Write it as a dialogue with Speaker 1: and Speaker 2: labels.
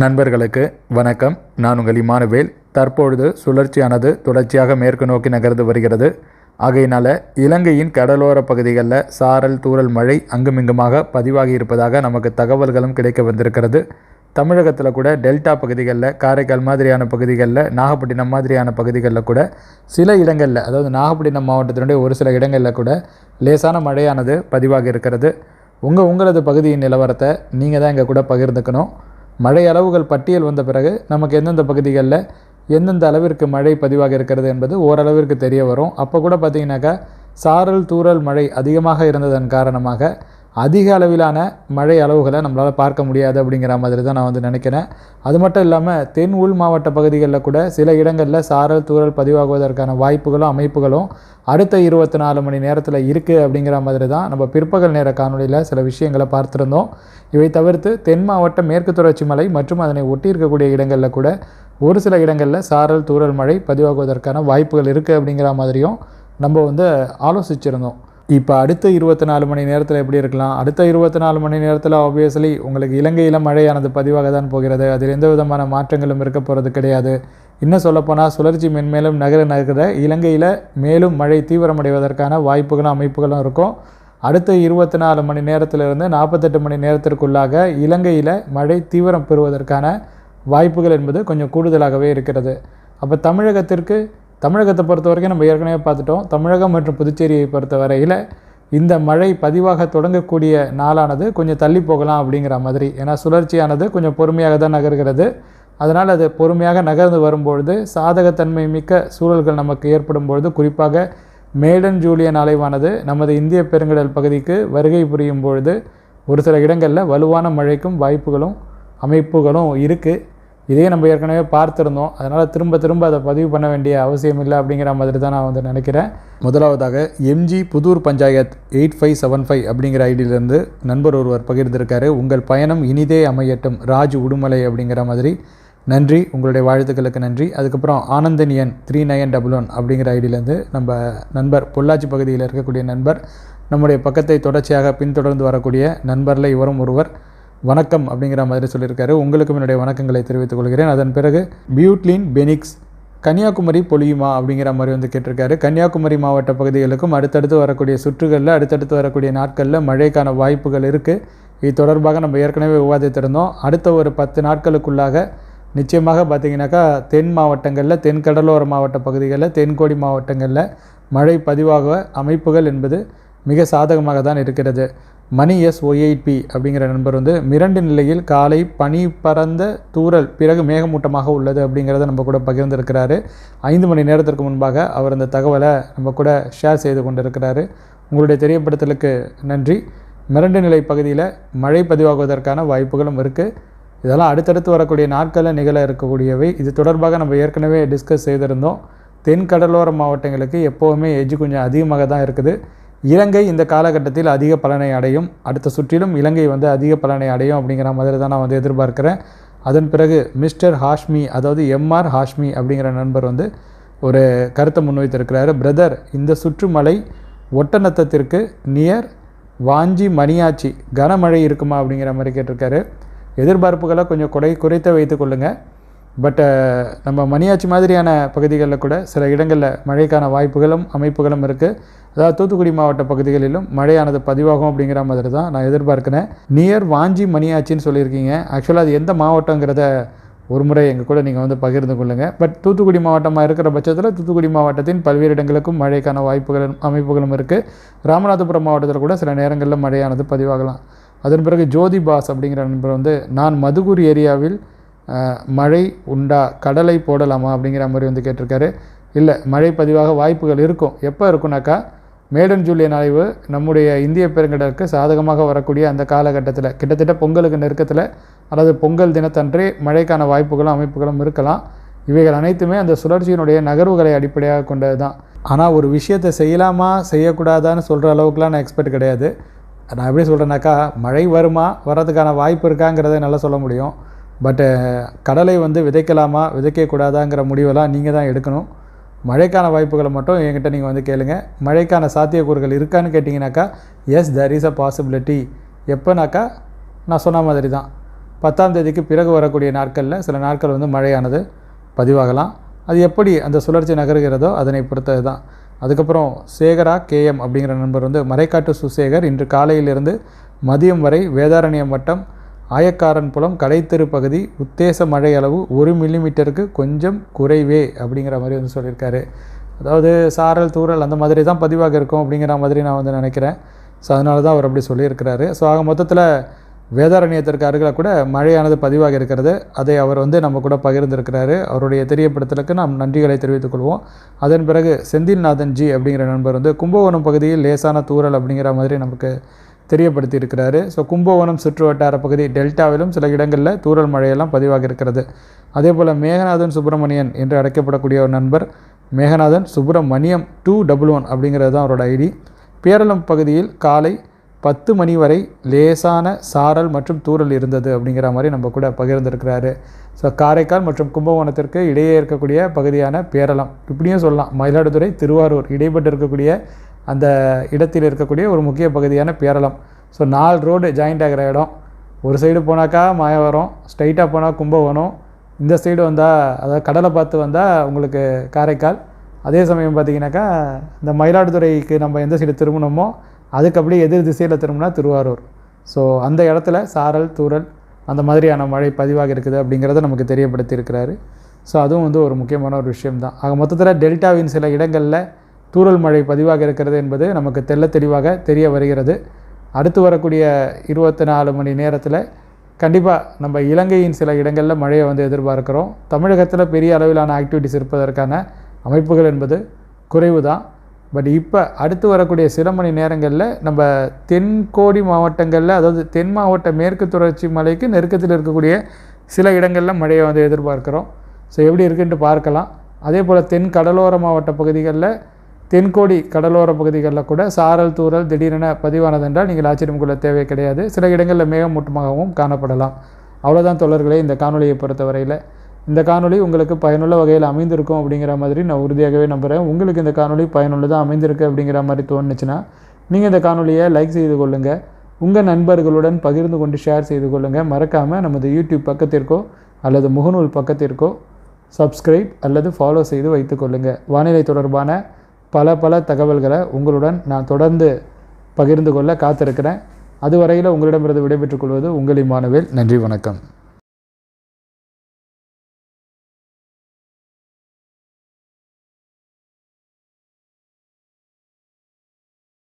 Speaker 1: நண்பர்களுக்கு வணக்கம். நான் உங்கள் இமானுவேல். தற்பொழுது சுழற்சியானது தொடர்ச்சியாக மேற்கு நோக்கி நகர்ந்து வருகிறது. ஆகையினால இலங்கையின் கடலோர பகுதிகளில் சாரல் தூரல் மழை அங்குமிங்குமாக பதிவாகி இருப்பதாக நமக்கு தகவல்களும் கிடைக்க வந்திருக்கிறது. தமிழகத்தில் கூட டெல்டா பகுதிகளில் காரைக்கால் மாதிரியான பகுதிகளில் நாகப்பட்டினம் மாதிரியான பகுதிகளில் கூட சில இடங்களில் அதாவது நாகப்பட்டினம் மாவட்டத்தினுடைய ஒரு சில இடங்களில் கூட லேசான மழையானது பதிவாகி இருக்கிறது. உங்கள் உங்களது பகுதியின் நிலவரத்தை நீங்கள் தான் எங்கள் கூட பகிர்ந்துக்கணும். மழை அளவுகள் பட்டியல் வந்த பிறகு நமக்கு எந்தெந்த பகுதிகளில் எந்தெந்த அளவிற்கு மழை பதிவாக இருக்கிறது என்பது ஓரளவிற்கு தெரிய வரும். அப்போ கூட பார்த்திங்கனாக்கா சாரல் தூறல் மழை அதிகமாக இருந்ததன் காரணமாக அதிக அளவிலான மழை அளவுகளை நம்மளால் பார்க்க முடியாது அப்படிங்கிற மாதிரி தான் நான் வந்து நினைக்கிறேன். அது மட்டும் இல்லாமல் தென் உள் மாவட்ட பகுதிகளில் கூட சில இடங்களில் சாரல் தூறல் பதிவாகுவதற்கான வாய்ப்புகளும் அமைப்புகளும் அடுத்த இருபத்தி நாலு மணி நேரத்தில் இருக்குது அப்படிங்கிற மாதிரி தான் நம்ம பிற்பகல் நேர காணொலியில் சில விஷயங்களை பார்த்துருந்தோம். இவை தவிர்த்து தென் மாவட்ட மேற்கு தொடர்ச்சி மலை மற்றும் அதனை ஒட்டி இருக்கக்கூடிய இடங்களில் கூட ஒரு சில இடங்களில் சாரல் தூரல் மழை பதிவாகுவதற்கான வாய்ப்புகள் இருக்குது அப்படிங்கிற மாதிரியும் நம்ம வந்து ஆலோசிச்சிருந்தோம். இப்போ அடுத்த இருபத்தி நாலு மணி நேரத்தில் எப்படி இருக்கலாம்? அடுத்த இருபத்தி நாலு மணி நேரத்தில் ஆப்வியஸ்லி உங்களுக்கு இலங்கையில் மழையானது பதிவாக தான் போகிறது. அதில் எந்த விதமான மாற்றங்களும் இருக்க போகிறது கிடையாது. இன்னும் சொல்லப்போனால் சுழற்சி மென்மேலும் நகர நகர இலங்கையில் மேலும் மழை தீவிரமடைவதற்கான வாய்ப்புகளும் அமைப்புகளும் இருக்கும். அடுத்த இருபத்தி நாலு மணி நேரத்திலிருந்து நாற்பத்தெட்டு மணி நேரத்திற்குள்ளாக இலங்கையில் மழை தீவிரம் பெறுவதற்கான வாய்ப்புகள் என்பது கொஞ்சம் கூடுதலாகவே இருக்கிறது. அப்போ தமிழகத்திற்கு தமிழகத்தை பொறுத்த வரைக்கும் நம்ம ஏற்கனவே பார்த்துட்டோம். தமிழகம் மற்றும் புதுச்சேரியை பொறுத்த வரையில் இந்த மழை பதிவாக தொடங்கக்கூடிய நாளானது கொஞ்சம் தள்ளி போகலாம் அப்படிங்கிற மாதிரி. ஏன்னா சுழற்சியானது கொஞ்சம் பொறுமையாக தான் நகர்கிறது. அதனால் அது பொறுமையாக நகர்ந்து வரும்பொழுது சாதகத்தன்மை மிக்க சூழல்கள் நமக்கு ஏற்படும் பொழுது குறிப்பாக மேடன் ஜூலியன் அலைவானது நமது இந்திய பெருங்கடல் பகுதிக்கு வருகை புரியும் பொழுது ஒரு சில இடங்களில் வலுவான மழைக்கும் வாய்ப்புகளும் அமைப்புகளும் இருக்குது இதே நம்ம ஏற்கனவே பார்த்துருந்தோம். அதனால் திரும்ப திரும்ப அதை பதிவு பண்ண வேண்டிய அவசியம் இல்லை அப்படிங்கிற மாதிரி தான் நான் வந்து நினைக்கிறேன். முதலாவதாக MG Pudur panchayat eight five seven five அப்படிங்கிற ஐடியிலேருந்து நண்பர் ஒருவர் பகிர்ந்திருக்காரு. உங்கள் பயணம் இனிதே அமையட்டும். ராஜ் உடுமலை அப்படிங்கிற மாதிரி. நன்றி. உங்களுடைய வாழ்த்துக்களுக்கு நன்றி. அதுக்கப்புறம் ஆனந்தனியன் த்ரீ நயன் டபுள் ஒன் அப்படிங்கிற ஐடியிலேருந்து நம்ம நண்பர் பொள்ளாச்சி பகுதியில் இருக்கக்கூடிய நண்பர் நம்முடைய பக்கத்தை தொடர்ச்சியாக பின்தொடர்ந்து வரக்கூடிய நண்பரில் இவரும் ஒருவர். வணக்கம் அப்படிங்கிற மாதிரி சொல்லியிருக்காரு. உங்களுக்கும் என்னுடைய வணக்கங்களை தெரிவித்துக் கொள்கிறேன். அதன் பிறகு பியூட்லின் பெனிக்ஸ் கன்னியாகுமரி பொழியுமா அப்படிங்கிற மாதிரி வந்து கேட்டிருக்காரு. கன்னியாகுமரி மாவட்ட பகுதிகளுக்கும் அடுத்தடுத்து வரக்கூடிய சுற்றுகளில் அடுத்தடுத்து வரக்கூடிய நாட்களில் மழைக்கான வாய்ப்புகள் இருக்குது இது தொடர்பாக நம்ம ஏற்கனவே விவாதித்திருந்தோம். அடுத்த ஒரு பத்து நாட்களுக்குள்ளாக நிச்சயமாக பார்த்தீங்கன்னாக்கா தென் மாவட்டங்களில் தென் கடலோர மாவட்ட பகுதிகளில் தென்கோடி மாவட்டங்களில் மழை பதிவாக அமைப்புகள் என்பது மிக சாதகமாக தான் இருக்கிறது. மணி எஸ் ஒய்ஐபி அப்படிங்கிற நண்பர் வந்து மிரண்டு நிலையில் காலை பனி பறந்த தூறல் பிறகு மேகமூட்டமாக உள்ளது அப்படிங்கிறத நம்ம கூட பகிர்ந்திருக்கிறாரு. ஐந்து மணி நேரத்திற்கு முன்பாக அவர் அந்த தகவலை நம்ம கூட ஷேர் செய்து கொண்டிருக்கிறாரு. உங்களுடைய தெரியப்படுத்தலுக்கு நன்றி. மிரண்டு நிலை பகுதியில் மழை பதிவாகுவதற்கான வாய்ப்புகளும் இருக்குது இதெல்லாம் அடுத்தடுத்து வரக்கூடிய நாட்களில் நிகழ இருக்கக்கூடியவை. இது தொடர்பாக நம்ம ஏற்கனவே டிஸ்கஸ் செய்திருந்தோம். தென் கடலோர மாவட்டங்களுக்கு எப்போவுமே எஜ்ஜு கொஞ்சம் அதிகமாக தான் இருக்குது. இலங்கை இந்த காலகட்டத்தில் அதிக பலனை அடையும். அடுத்த சுற்றிலும் இலங்கை வந்து அதிக பலனை அடையும் அப்படிங்கிற மாதிரி தான் நான் வந்து எதிர்பார்க்குறேன். அதன் பிறகு மிஸ்டர் ஹாஷ்மி அதாவது எம்ஆர் ஹாஷ்மி அப்படிங்கிற நண்பர் வந்து ஒரு கருத்தை முன்வைத்திருக்கிறாரு. பிரதர் இந்த சுற்றுமலை ஒட்டநத்தத்திற்கு நியர் வாஞ்சி மணியாச்சி. கனமழை இருக்குமா? அப்படிங்கிற மாதிரி கேட்டிருக்காரு. எதிர்பார்ப்புகளை கொஞ்சம் குறை குறைத்த வைத்து கொள்ளுங்கள் பட்டு நம்ம மணியாச்சி மாதிரியான பகுதிகளில் கூட சில இடங்களில் மழைக்கான வாய்ப்புகளும் அமைப்புகளும் இருக்குது அதாவது தூத்துக்குடி மாவட்ட பகுதிகளிலும் மழையானது பதிவாகும் அப்படிங்கிற மாதிரி தான் நான் எதிர்பார்க்கிறேன். நியர் வாஞ்சி மணியாச்சின்னு சொல்லியிருக்கீங்க. ஆக்சுவலாக அது எந்த மாவட்டங்கிறத ஒரு முறை எங்கள் கூட நீங்கள் வந்து பகிர்ந்து கொள்ளுங்கள் பட் தூத்துக்குடி மாவட்டமாக இருக்கிற பட்சத்தில் தூத்துக்குடி மாவட்டத்தின் பல்வேறு இடங்களுக்கும் மழைக்கான வாய்ப்புகளும் அமைப்புகளும் இருக்குது ராமநாதபுரம் மாவட்டத்தில் கூட சில நேரங்களில் மழையானது பதிவாகலாம். அதன் பிறகு ஜோதி பாஸ் அப்படிங்கிற நண்பர் வந்து நான் மதுகூர் ஏரியாவில் மழை உண்டா? கடலை போடலாமா? அப்படிங்கிற மாதிரி வந்து கேட்டிருக்காரு. இல்லை மழை பதிவாக வாய்ப்புகள் இருக்கும். எப்போ இருக்குனாக்கா மேடன் ஜூலியன் அலைவு நம்முடைய இந்திய பெருங்கடலுக்கு சாதகமாக வரக்கூடிய அந்த காலகட்டத்தில் கிட்டத்தட்ட பொங்கலுக்கு நெருக்கத்தில் அல்லது பொங்கல் தினத்தன்றே மழைக்கான வாய்ப்புகளும் அமைப்புகளும் இருக்கலாம். இவைகள் அனைத்துமே அந்த சுழற்சியினுடைய நகர்வுகளை அடிப்படையாக கொண்டது தான் ஆனால் ஒரு விஷயத்தை செய்யலாமா செய்யக்கூடாதான்னு சொல்கிற அளவுக்குலாம் நான் எக்ஸ்பெக்ட் கிடையாது. நான் எப்படி சொல்கிறேன்னாக்கா மழை வருமா வர்றதுக்கான வாய்ப்பு இருக்காங்கிறத நல்லா சொல்ல முடியும். பட்டு கடலை வந்து விதைக்கலாமா விதைக்கக்கூடாதாங்கிற முடிவெல்லாம் நீங்கள் தான் எடுக்கணும். மழைக்கான வாய்ப்புகளை மட்டும் என்கிட்ட நீங்கள் வந்து கேளுங்கள் மழைக்கான சாத்தியக்கூறுகள் இருக்கான்னு கேட்டிங்கனாக்கா yes there is a possibility எப்போனாக்கா நான் சொன்ன மாதிரி தான். பத்தாம் தேதிக்கு பிறகு வரக்கூடிய நாட்களில் சில நாட்கள் வந்து மழையானது பதிவாகலாம். அது எப்படி அந்த சுழற்சி நகருகிறதோ அதனை பொறுத்தது தான். அதுக்கப்புறம் சேகரா கேஎம் அப்படிங்கிற நண்பர் வந்து மறைக்காட்டு சுசேகர் இன்று காலையிலிருந்து மதியம் வரை வேதாரண்யம் வட்டம் ஆயக்காரன் புலம் கலைத்தெரு பகுதி உத்தேச மழை அளவு ஒரு மில்லிமீட்டருக்கு கொஞ்சம் குறைவே அப்படிங்கிற மாதிரி வந்து சொல்லியிருக்காரு. அதாவது சாரல் தூறல் அந்த மாதிரி தான் பதிவாக இருக்கும் அப்படிங்கிற மாதிரி நான் வந்து நினைக்கிறேன். ஸோ அதனால தான் அவர் அப்படி சொல்லியிருக்கிறாரு. ஸோ ஆக மொத்தத்தில் வேதாரண்யத்திற்கு அருகில் கூட மழையானது பதிவாக இருக்கிறது. அதை அவர் வந்து நம்ம கூட பகிர்ந்திருக்கிறாரு. அவருடைய தெரியப்படுத்தலுக்கு நாம் நன்றிகளை தெரிவித்துக் கொள்வோம். அதன் பிறகு செந்தில்நாதன் ஜி அப்படிங்கிற நண்பர் வந்து கும்பகோணம் பகுதியில் லேசான தூரல் அப்படிங்கிற மாதிரி நமக்கு தெரியப்படுத்தி இருக்கிறாரு ஸோ கும்பகோணம் சுற்று வட்டார பகுதி டெல்டாவிலும் சில இடங்களில் தூரல் மழையெல்லாம் பதிவாக இருக்கிறது அதே போல் மேகநாதன் சுப்பிரமணியன் என்று அழைக்கப்படக்கூடிய ஒரு நண்பர் Meganathan Subramaniam two double one அப்படிங்கிறது தான் அவரோட ஐடி. பேரளம் பகுதியில் காலை பத்து மணி வரை லேசான சாரல் மற்றும் தூறல் இருந்தது அப்படிங்கிற மாதிரி நம்ம கூட பகிர்ந்திருக்கிறாரு. ஸோ காரைக்கால் மற்றும் கும்பகோணத்திற்கு இடையே இருக்கக்கூடிய பகுதியான பேரளம். இப்படியும் சொல்லலாம். மயிலாடுதுறை திருவாரூர் இடைப்பட்டு இருக்கக்கூடிய அந்த இடத்தில் இருக்கக்கூடிய ஒரு முக்கிய பகுதியான பேரளம். ஸோ நாலு ரோடு ஜாயிண்ட் ஆகிற இடம். ஒரு சைடு போனாக்கா மாயவரம் ஸ்ட்ரைட்டாக போனால் கும்பகோணம் இந்த சைடு வந்தால் அதாவது கடலை பார்த்து வந்தால் உங்களுக்கு காரைக்கால். அதே சமயம் பார்த்தீங்கன்னாக்கா இந்த மயிலாடுதுறைக்கு நம்ம எந்த சைடு திரும்பினோமோ அதுக்கு அப்படியே எதிர் திசையில் திரும்பினா திருவாரூர். ஸோ அந்த இடத்துல சாரல் தூரல் அந்த மாதிரியான மழை பதிவாக இருக்குது அப்படிங்கிறத நமக்கு தெரியப்படுத்தியிருக்கிறாரு. ஸோ அதுவும் வந்து ஒரு முக்கியமான ஒரு விஷயம் தான் ஆக மொத்தத்தில் டெல்டாவின் சில இடங்களில் தூறல் மழை பதிவாக இருக்கிறது என்பது நமக்கு தெள்ள தெளிவாக தெரிய வருகிறது. அடுத்து வரக்கூடிய இருபத்தி நாலு மணி நேரத்தில் கண்டிப்பாக நம்ம இலங்கையின் சில இடங்களில் மழையை வந்து எதிர்பார்க்கிறோம். தமிழகத்தில் பெரிய அளவிலான ஆக்டிவிட்டிஸ் இருப்பதற்கான அமைப்புகள் என்பது குறைவு தான் பட் இப்போ அடுத்து வரக்கூடிய சில மணி நேரங்களில் நம்ம தென்கோடி மாவட்டங்களில் அதாவது தென் மாவட்ட மேற்கு தொடர்ச்சி மலைக்கு நெருக்கத்தில் இருக்கக்கூடிய சில இடங்களில் மழையை வந்து எதிர்பார்க்குறோம். ஸோ எப்படி இருக்குன்ட்டு பார்க்கலாம். அதே போல் தென் கடலோர மாவட்ட பகுதிகளில் தென்கோடி கடலோர பகுதிகளில் கூட சாரல் தூறல் திடீரென பதிவானதென்றால் நீங்கள் ஆச்சரியம் கொள்ள தேவை கிடையாது. சில இடங்களில் மேகமூட்டமாகவும் காணப்படலாம். அவ்வளோதான் தொடர்களே இந்த காணொலியை பொறுத்தவரையில். இந்த காணொலி உங்களுக்கு பயனுள்ள வகையில் அமைந்திருக்கும் அப்படிங்கிற மாதிரி நான் உறுதியாகவே நம்புகிறேன் உங்களுக்கு இந்த காணொளி பயனுள்ளதாக அமைந்திருக்கு அப்படிங்கிற மாதிரி தோணுச்சுன்னா நீங்கள் இந்த காணொலியை லைக் செய்து கொள்ளுங்கள் உங்கள் நண்பர்களுடன் பகிர்ந்து கொண்டு ஷேர் செய்து கொள்ளுங்கள் மறக்காமல் நமது யூடியூப் பக்கத்திற்கோ அல்லது முகநூல் பக்கத்திற்கோ சப்ஸ்கிரைப் அல்லது ஃபாலோ செய்து வைத்துக்கொள்ளுங்கள் வானிலை தொடர்பான பல பல தகவல்களை உங்களுடன் நான் தொடர்ந்து பகிர்ந்து கொள்ள காத்திருக்கிறேன். அதுவரையில் உங்களிடமிருந்து விடைபெற்றுக் கொள்வது உங்கள் இமானுவேல். நன்றி வணக்கம்.